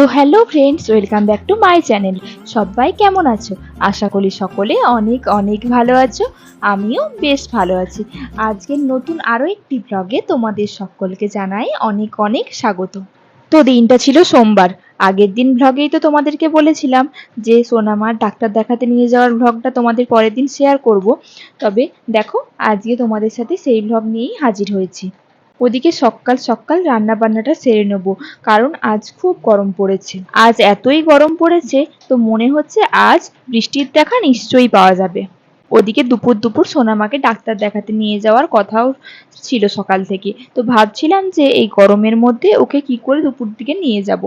তো hello friends, welcome back to my channel. সবাই কেমন আছো? আশা করি সকলে অনেক অনেক ভালো আছো। আমিও বেশ ভালো আছি। আজকের নতুন আরও একটি ব্লগে তোমাদের সকলকে জানাই অনেক অনেক স্বাগত। তো দিনটা ছিল সোমবার। আগের দিন ভ্লগেই তো তোমাদেরকে বলেছিলাম যে সোনামার ডাক্তার দেখাতে নিয়ে যাওয়ার ভ্লগটা তোমাদের পরের দিন শেয়ার করব। তবে দেখো, আজকে তোমাদের সাথে সেই ভ্লগ নিয়েই হাজির হয়েছি। ওদিকে সকাল সকাল রান্না বান্নাটা সেরে নেব, কারণ আজ খুব গরম পড়েছে। আজ এতই গরম পড়েছে, তো মনে হচ্ছে আজ বৃষ্টির দেখা নিশ্চয়ই পাওয়া যাবে। ওদিকে দুপুর দুপুর সোনামাকে ডাক্তার দেখাতে নিয়ে যাওয়ার কথাও ছিল সকাল থেকে। তো ভাবছিলাম যে এই গরমের মধ্যে ওকে কি করে দুপুর দিকে নিয়ে যাব।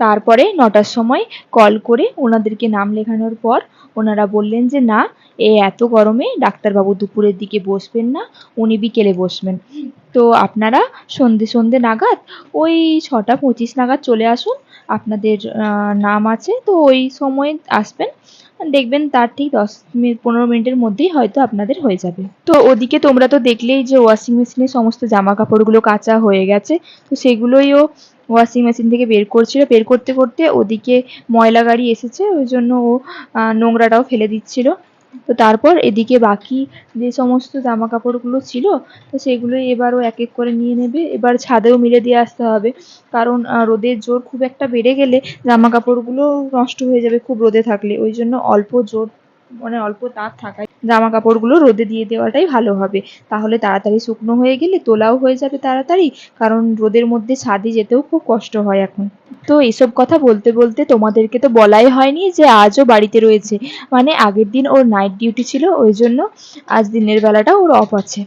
তারপরে নটার সময় কল করে ওনাদেরকে নাম লেখানোর পর ওনারা বললেন যে, না, এ এত গরমে ডাক্তারবাবু দুপুরের দিকে বসবেন না, উনি বিকেলে বসবেন। তো আপনারা সন্ধে সন্ধে নাগাদ ওই ছটা পঁচিশ নাগাদ চলে আসুন, আপনাদের নাম আছে, তো ওই সময় আসবেন। দেখবেন তার ঠিক দশ মিনিট, পনেরো মিনিটের মধ্যেই হয়তো আপনাদের হয়ে যাবে। তো ওদিকে তোমরা তো দেখলেই যে ওয়াশিং মেশিনে সমস্ত জামা কাপড়গুলো কাঁচা হয়ে গেছে, তো সেগুলোই ও ওয়াশিং মেশিন থেকে বের করছিল। বের করতে করতে ওদিকে ময়লা গাড়ি এসেছে, ওই জন্য ও নোংরাটাও ফেলে দিচ্ছিল। তো তারপর এদিকে বাকি যে সমস্ত জামা কাপড়গুলো ছিল, তো সেগুলোই এবার ও এক এক করে নিয়ে নেবে। এবার ছাদেও মিলে দিয়ে আসতে হবে। কারণ রোদের জোর খুব একটা বেড়ে গেলে জামা কাপড়গুলো নষ্ট হয়ে যাবে খুব রোদে থাকলে। ওই জন্য অল্প জোর মানে অল্প তাপ থাকায় জামা কাপড়গুলো রোদে দিয়ে দেওয়াটাই ভালো হবে। তাহলে তাড়াতাড়ি শুকনো হয়ে গেলে তোলাও হয়ে যাবে তাড়াতাড়ি, কারণ রোদের মধ্যে ছাদে যেতেও খুব কষ্ট হয় এখন। তো এসব কথা বলতে বলতে তোমাদেরকে তো বলাই হয়নি যে আজও বাড়িতে রয়েছে। মানে আগের দিন ওর নাইট ডিউটি ছিল, ওই জন্য আজ দিনের বেলাটা ওর অফ আছে।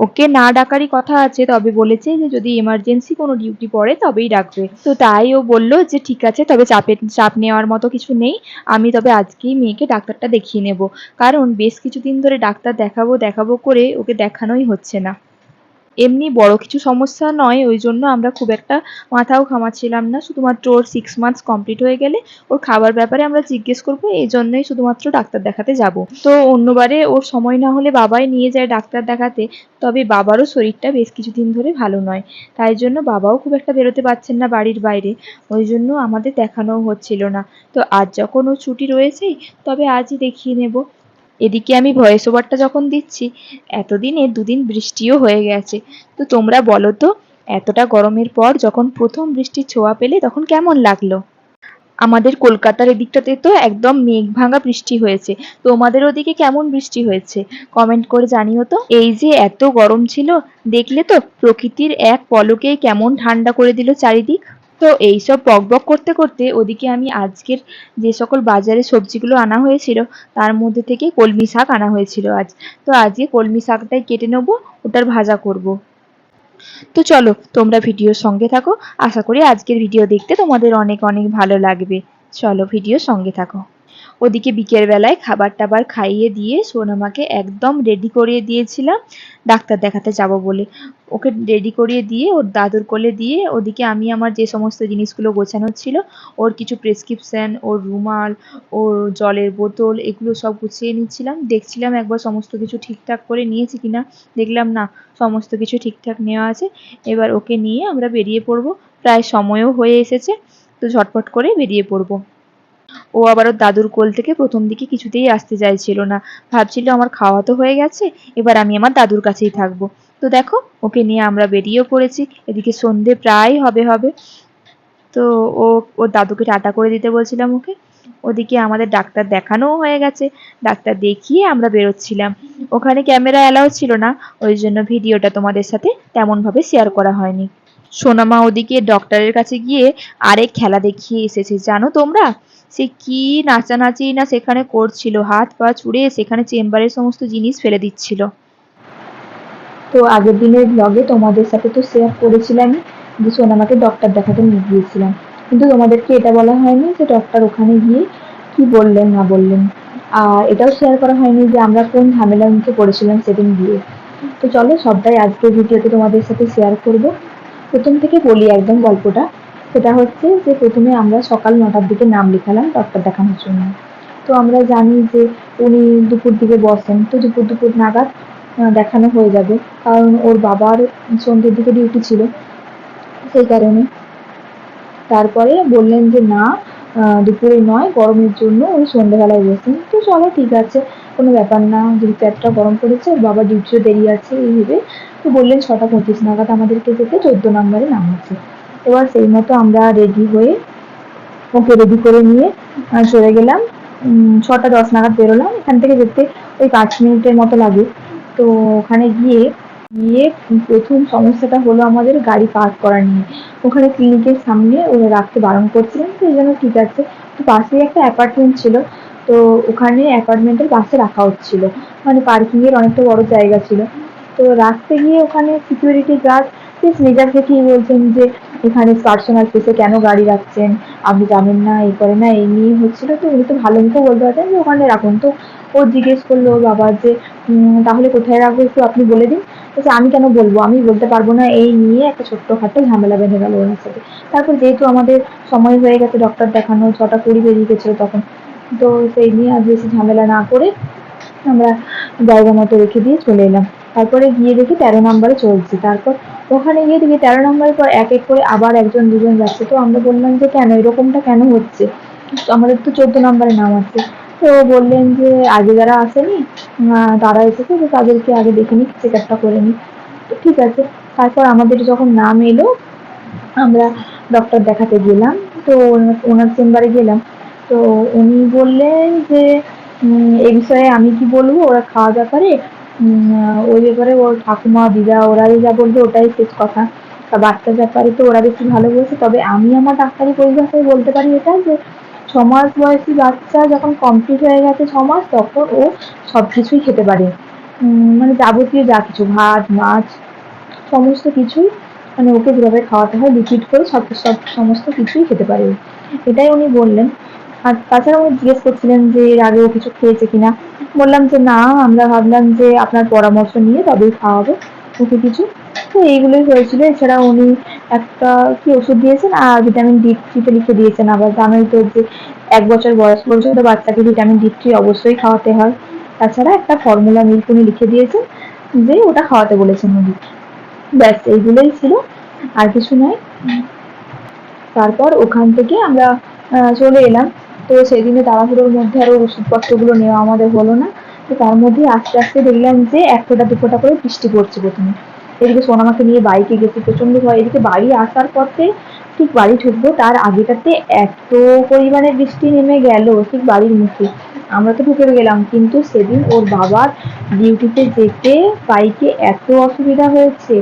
ওকে না ডাকারই কথা আছে, তবে বলেছে যে যদি এমার্জেন্সি কোনো ডিউটি পড়ে তবেই ডাকবে। তো তাই ও বলল যে ঠিক আছে, তবে চাপে, চাপ নেওয়ার মতো কিছু নেই, আমি তবে আজকেই মেয়েকে ডাক্তারটা দেখিয়ে নেব। কারণ বেশ কিছুদিন ধরে ডাক্তার দেখাবো দেখাবো করে ওকে দেখানোই হচ্ছে না। এমনি বড় কিছু সমস্যা নয়, ওই জন্য আমরা খুব একটা মাথাও ঘামাচ্ছিলাম না। শুধুমাত্র ওর সিক্স মান্থস কমপ্লিট হয়ে গেলে ওর খাবার ব্যাপারে আমরা জিজ্ঞেস করব, এই জন্যই শুধুমাত্র ডাক্তার দেখাতে যাব। তো অন্যবারে ওর সময় না হলে বাবাই নিয়ে যায় ডাক্তার দেখাতে, তবে বাবারও শরীরটা বেশ কিছুদিন ধরে ভালো নয়। তাই জন্য বাবাও খুব একটা বেরোতে পারছেন না বাড়ির বাইরে, ওই জন্য আমাদের দেখানোও হচ্ছিল না। তো আজ যখন ও ছুটি রয়েছেই তবে আজই দেখিয়ে নেব। এদিকে আমি ভয়েস ওভারটা যখন দিচ্ছি, এতদিনে দুদিন বৃষ্টিও হয়ে গেছে। তো তোমরা বলো তো, এতটা গরমের পর যখন প্রথম বৃষ্টির ছোঁয়া পেলে তখন কেমন লাগল? আমাদের কলকাতার এদিকটাতে তো একদম মেঘ ভাঙা বৃষ্টি হয়েছে। তোমাদের ওদিকে কেমন বৃষ্টি হয়েছে? কমেন্ট করে জানিও তো। এই যে এত গরম ছিল, দেখলে তো প্রকৃতির এক পলকেই কেমন ঠান্ডা করে দিল চারিদিক। তো এইসব বক বক করতে করতে ওদিকে আমি আজকের যে সকল বাজারে সবজিগুলো আনা হয়েছিল, তার মধ্যে থেকে কলমি শাক আনা হয়েছিল আজ। তো আজকে কলমি শাকটাই কেটে নেব, ওটার ভাজা করব। তো চলো, তোমরা ভিডিওর সঙ্গে থাকো। আশা করি আজকের ভিডিও দেখতে তোমাদের অনেক অনেক ভালো লাগবে। চলো ভিডিও সঙ্গে থাকো। ওদিকে বিকেল বেলায় খাবার টাবার খাইয়ে দিয়ে সোনামাকে একদম রেডি করিয়ে দিয়েছিলাম, ডাক্তার দেখাতে যাব বলে। ওকে রেডি করিয়ে দিয়ে, ওর দাদুর কোলে দিয়ে ওদিকে আমি আমার যে সমস্ত জিনিসগুলো গোছানো ছিল, ওর কিছু প্রেসক্রিপশন ওর রুমাল, ওর জলের বোতল, এগুলো সব গুছিয়ে নিচ্ছিলাম। দেখছিলাম একবার সমস্ত কিছু ঠিকঠাক করে নিয়েছি কিনা। দেখলাম না, সমস্ত কিছু ঠিকঠাক নেওয়া আছে। এবার ওকে নিয়ে আমরা বেরিয়ে পড়ব। প্রায় সময়ও হয়ে এসেছে, তো ঝটপট করে বেরিয়ে পড়ব। ও আবার দাদুর কোল থেকে প্রথম দিকে কিছুতেই আসতে চাইছিল না। ভাবছিল আমার খাওয়া তো হয়ে গেছে, এবার আমি আমার দাদুর কাছেই থাকব। তো দেখো, ওকে নিয়ে আমরা বেরিয়েও পড়েছি, এদিকে সন্ধে প্রায় হবে হবে। তো ও, ওর দাদুকে টাটা করে দিতে বলছিলাম ওকে। ওদিকে আমাদের ডাক্তার দেখানোও হয়ে গেছে, ডাক্তার দেখিয়ে আমরা বেরোচ্ছিলাম। ওখানে ক্যামেরা অ্যালাউ ছিল না, ওই জন্য ভিডিওটা তোমাদের সাথে তেমনভাবে শেয়ার করা হয়নি। সোনামা ওদিকে ডক্টরের কাছে গিয়ে আরেক খেলা দেখিয়ে এসেছে, জানো তোমরা? সে কি নাচানাচি না সেখানে করছিল? হাত পা ছুড়ে সেখানে চেম্বারের সমস্ত জিনিস ফেলে দিচ্ছিল। তো আগের দিনের ব্লগে তোমাদের সাথে তো শেয়ার করেছিলামই। যে সোনামাকে ডক্টর দেখাতে নিয়ে গিয়েছিলাম। কিন্তু তোমাদেরকে এটা বলা হয়নি যে ডক্টর ওখানে গিয়ে কি বললেন, না বললেন। আর এটাও শেয়ার করা হয়নি যে আমরা কোন ঝামেলার মুখে পড়েছিলাম সেদিন গিয়ে। তো চলো সবটাই আজকের ভিডিওতে তোমাদের সাথে শেয়ার করব। প্রথম থেকে বলি একদম গল্পটা। সেটা হচ্ছে যে প্রথমে আমরা সকাল নটার দিকে নাম লেখালাম ডক্টর দেখানোর জন্য। তো আমরা জানি যে উনি দুপুর দিকে বসেন, তো দুপুর দুপুর নাগাদ দেখানো হয়ে যাবে। কারণ ওর বাবার সন্ধ্যের দিকে ডিউটি ছিল, সেই কারণে। তারপরে বললেন যে, না দুপুরে নয়, গরমের জন্য উনি সন্ধ্যেবেলায় বসেন। তো চলো, ঠিক আছে, কোনো ব্যাপার না, যেহেতু এতটা গরম পড়েছে ওর বাবা ডিউটিও দেরি আছে, এই ভেবে। তো বললেন, ছটা পঁচিশ নাগাদ আমাদেরকে যেতে, চোদ্দ নম্বরে নামাচ্ছে এবার সেই মতো আমরা রেডি হয়ে ওকে রেডি করে নিয়ে সরে গেলাম। ছটা দশ নাগাদ বেরোলাম। এখান থেকে যেতে ওই পাঁচ মিনিটের মতো লাগে। তো ওখানে গিয়ে গিয়ে প্রথম সমস্যাটা হলো আমাদের গাড়ি পার্ক করা নিয়ে। ওখানে ক্লিনিকের সামনে ওরা রাখতে বারণ করছিলেন, তো এই জন্য ঠিক আছে। তো পাশেই একটা অ্যাপার্টমেন্ট ছিল। তো ওখানে অ্যাপার্টমেন্টের পাশে রাখা হচ্ছিল। মানে পার্কিংয়ের অনেকটা বড় জায়গা ছিল। তো রাখতে গিয়ে ওখানে সিকিউরিটি গার্ড বেশ মেজাজ দেখেই বলছেন যে এখানে পার্সোনাল স্পেসে কেন গাড়ি রাখছেন? আপনি জানেন না এই করে না এই নিয়ে হচ্ছিল তো, উনি তো ভালো মতো বলতে পারতেন যে ওখানে রাখুন। তো ও জিজ্ঞেস করল, বাবা, যে তাহলে কোথায় রাখব একটু আপনি বলে দিন। বলছে আমি কেন বলব? আমি বলতে পারব না, এই নিয়ে একটা ছোট্টখাটো ঝামেলা বেঁধে গেল ওনার সাথে। তারপর যেহেতু আমাদের সময় হয়ে গেছে ডক্টর দেখানো, ছটা কুড়ি বেরিয়ে গেছিল তখন, তো সেই নিয়ে আর বেশি ঝামেলা না করে আমরা জায়গা মতো রেখে দিয়ে চলে এলাম। তারপরে গিয়ে দেখি তেরো নম্বরে চলছে। তারপর ওখানে গিয়ে দেখি তেরো নম্বরের পর এক এক করে আবার একজন দুজন যাচ্ছে। তো আমরা বললাম যে কেন? এরকমটা কেন হচ্ছে? আমাদের তো চোদ্দ নম্বরে নাম আছে। তো বললেন যে আগে যারা আসেনি তারা এসেছে, তো তাদেরকে আগে দেখে নিই চেক আপটা করে নিই তো ঠিক আছে। তারপর আমাদের যখন নাম এলো, আমরা ডক্টর দেখাতে গেলাম। তো ওনার- চেম্বারে গেলাম। তো উনি বললেন যে এ বিষয়ে আমি কি বলব? ওরা খাওয়ার ব্যাপারে ওই ব্যাপারে ওর ঠাকুমা, দিদা, ওরাই যা বলবে ওটাই শেষ কথা। তা বাচ্চার ব্যাপারে তো ওরা বেশি ভালো বলছে। তবে আমি আমার ডাক্তারি পরিভাষায় বলতে পারি এটা যে, ছ মাস বয়সী বাচ্চা যখন কমপ্লিট হয়ে গেছে ছ মাস, তখন ও সব কিছুই খেতে পারে। মানে যাবতীয় যা কিছু, ভাত, মাছ, সমস্ত কিছুই মানে ওকে যেভাবে খাওয়াতে হয়, লিকুইড করে সব সব সমস্ত কিছুই খেতে পারে। এটাই উনি বললেন। আর তাছাড়া উনি জিজ্ঞেস করছিলেন যে এর আগেও কিছু খেয়েছে কিনা। বললাম যে, না, আমরা ভাবলাম যে আপনার পরামর্শ নিয়ে তবেই খাওয়াবো, ওকে কিছু। তো এইগুলোই হয়েছিল। এছাড়া উনি একটা কি ওষুধ দিয়েছেন? আর ভিটামিন ডি থ্রিতে লিখে দিয়েছেন আবার। জানোই তো যে এক বছর বয়স পর্যন্ত বাচ্চাকে ভিটামিন ডি থ্রি অবশ্যই খাওয়াতে হয়। তাছাড়া একটা ফর্মুলা মিল্ক উনি লিখে দিয়েছেন যে ওটা খাওয়াতে বলেছেন উনি। ব্যাস, এইগুলোই ছিল। আর কিছু নয়। তারপর ওখান থেকে আমরা চলে এলাম। তো সেদিনে তাড়াহুড়োর মধ্যে আরও ওষুধপত্রগুলো নেওয়া আমাদের হলো না। তো তার মধ্যে আস্তে আস্তে দেখলাম যে এক ফোঁটা, দু ফোঁটা করে বৃষ্টি পড়ছে প্রথমে। এদিকে সোনামাকে নিয়ে বাইকে গেছি প্রচণ্ড ভয়। এদিকে বাড়ি আসার পথে ঠিক বাড়ি ঢুকবো, তার আগেটাতে এত পরিমাণে বৃষ্টি নেমে গেল ঠিক বাড়ির মুখে। আমরা তো ঢুকে গেলাম, কিন্তু সেদিন ওর বাবার ডিউটিতে যেতে, বাইকে এত অসুবিধা হয়েছে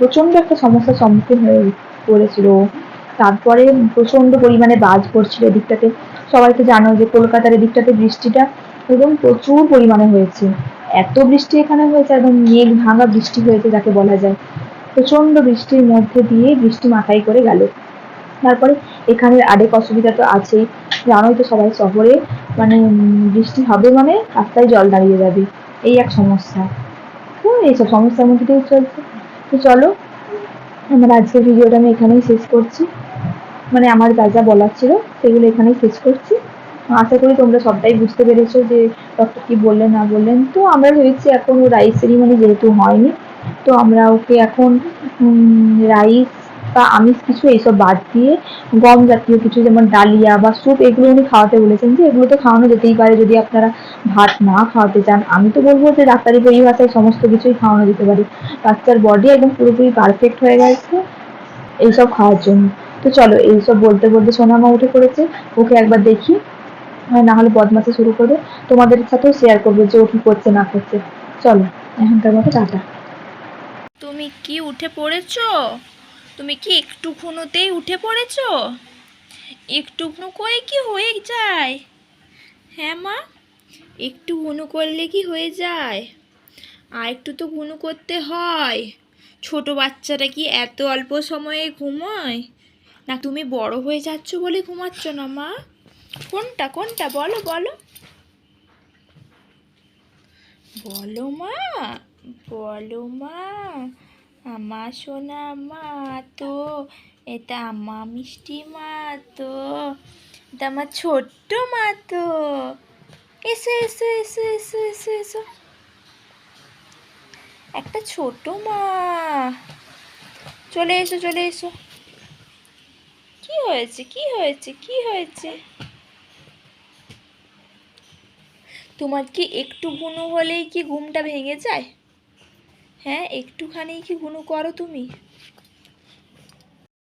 প্রচণ্ড একটা সমস্যার সম্মুখীন হয়ে পড়েছিল। তারপরে প্রচণ্ড পরিমাণে বাজ পড়ছিল এদিকটাতে। সবাই তো জানো যে কলকাতার এদিকটাতে বৃষ্টিটা একদম প্রচুর পরিমাণে হয়েছে। এত বৃষ্টি এখানে হয়েছে, একদম মেঘ ভাঙা বৃষ্টি হয়েছে যাকে বলা যায়। প্রচণ্ড বৃষ্টির মধ্যে দিয়ে বৃষ্টি মাথায় করে গেল। তারপরে এখানের আরেক অসুবিধা তো আছেই। জানোই তো সবাই, শহরে মানে বৃষ্টি হবে মানে রাস্তায় জল দাঁড়িয়ে যাবে। এই এক সমস্যা। তো এইসব সমস্যার মধ্যে দিয়েই চলছে। তো চলো, আমার আজকের ভিডিওটা আমি এখানেই শেষ করছি। মানে আমার যা যা বলার ছিল, সেগুলো এখানেই শেষ করছি। আশা করি তোমরা সবটাই বুঝতে পেরেছ যে ডক্টর কি বললেন, না বললেন। তো আমরা ভেবেছি এখন ও রাইস সেরিমনি যেহেতু হয়নি, তো আমরা ওকে এখন রাইস বা আমিষ কিছু এইসব বাদ দিয়ে গম জাতীয় কিছু যেমন ডালিয়া বা স্যুপ এগুলো উনি খাওয়াতে বলেছেন যে এগুলো তো খাওয়ানো যেতেই পারে যদি আপনারা ভাত না খাওয়াতে চান। আমি তো বলব যে ডাক্তারি পরিভাষায় সমস্ত কিছুই খাওয়ানো যেতে পারে। বাচ্চার বডি একদম পুরোপুরি পারফেক্ট হয়ে গেছে এইসব খাওয়ার জন্য। তো চলো এইসব বলতে বলতে সোনামা উঠে পড়েছে। ওকে একবার দেখি। আর না হলে বদমাসি শুরু করবে। তোমাদের সাথেও শেয়ার করবে যে ও কি করছে, না করছে। চলো, এখনকার মতো টাটা। তুমি কি উঠে পড়েছো? তুমি কি একটু খুনোতেই উঠে পড়েছো? একটু খুনো করে কি হয়ে যায়? হ্যাঁ মা একটু ঘুনু করলে কি হয়ে যায়? আর একটু তো ঘুনু করতে হয়। ছোট বাচ্চারা কি এত অল্প সময়ে ঘুমোয়? না, তুমি বড় হয়ে যাচ্ছ বলে ঘুমাচ্ছ না, মা। কোনটা কোনটা? বলো বলো। বলো, মা। বলো, মা। আমার সোনা, মা তো। এটা আমার মিষ্টি, মা তো। এটা আমার ছোট্ট, মা তো। এসো এসো এসো এসো এসো এসো। একটা ছোট মা। চলে এসো চলে এসো। কি হয়েছে? কি হয়েছে? কি হয়েছে? তোমার কি একটু ঘুনু হলেই কি ঘুমটা ভেঙে যায়? হ্যাঁ একটুখানি কি ঘুনু করো তুমি?